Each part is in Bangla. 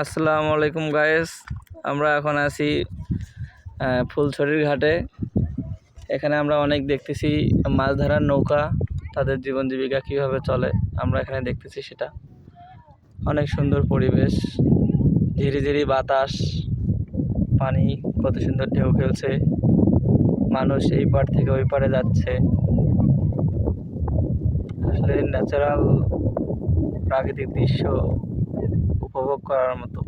আসসালামু আলাইকুম গায়েস আমরা এখন আছি ফুলছড়ির ঘাটে। এখানে আমরা অনেক দেখতেছি মাছ ধরার নৌকা, তাদের জীবন জীবিকা কীভাবে চলে, আমরা এখানে দেখতেছি সেটা। অনেক সুন্দর পরিবেশ ধীরে ধীরে বাতাস, পানি, কত সুন্দর ঢেউ খেলছে। মানুষ এই পার থেকে ওই পারে যাচ্ছে। আসলে ন্যাচারাল প্রাকৃতিক দৃশ্য। উপভোগ করার মতো।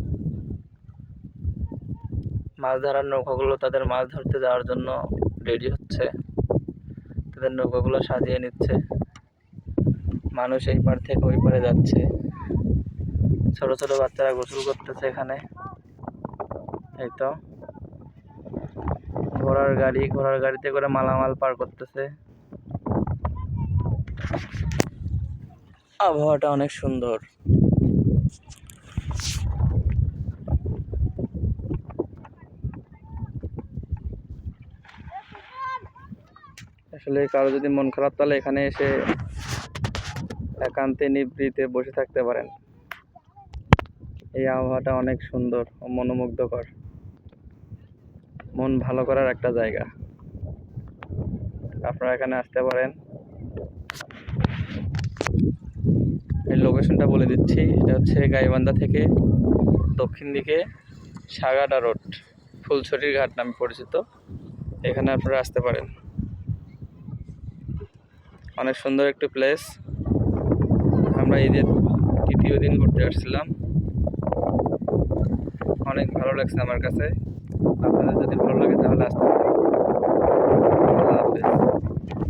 মাছ ধরার নৌকাগুলো তাদের মাছ ধরতে যাওয়ার জন্য রেডি হচ্ছে। তাদের নৌকাগুলো সাজিয়ে নিচ্ছে। মানুষ এই পার থেকে ওই পারে যাচ্ছে। ছোট ছোট বাচ্চারা গোসল করতেছে এখানে। এই তো। ঘোড়ার গাড়ি, ঘোড়ার গাড়িতে করে মালামাল পার করতেছে। আবহাওয়াটা অনেক সুন্দর। আসলে কারও যদি মন খারাপ, তাহলে এখানে এসে একান্তে নিবৃতে বসে থাকতে পারেন। এই আবহাওয়াটা অনেক সুন্দর ও মনোমুগ্ধকর। মন ভালো করার একটা জায়গা। আপনারা এখানে আসতে পারেন। এই লোকেশনটা বলে দিচ্ছি। এটা হচ্ছে গাইবান্ধা থেকে দক্ষিণ দিকে সাগাডা রোড, ফুলছড়ির ঘাট নামে পরিচিত। এখানে আপনারা আসতে পারেন। অনেক সুন্দর একটি প্লেস আমরা ঈদের তৃতীয় দিন ঘুরতে আসছিলাম। অনেক ভালো লাগছে আমার কাছে। আপনাদের যদি ভালো লাগে তাহলে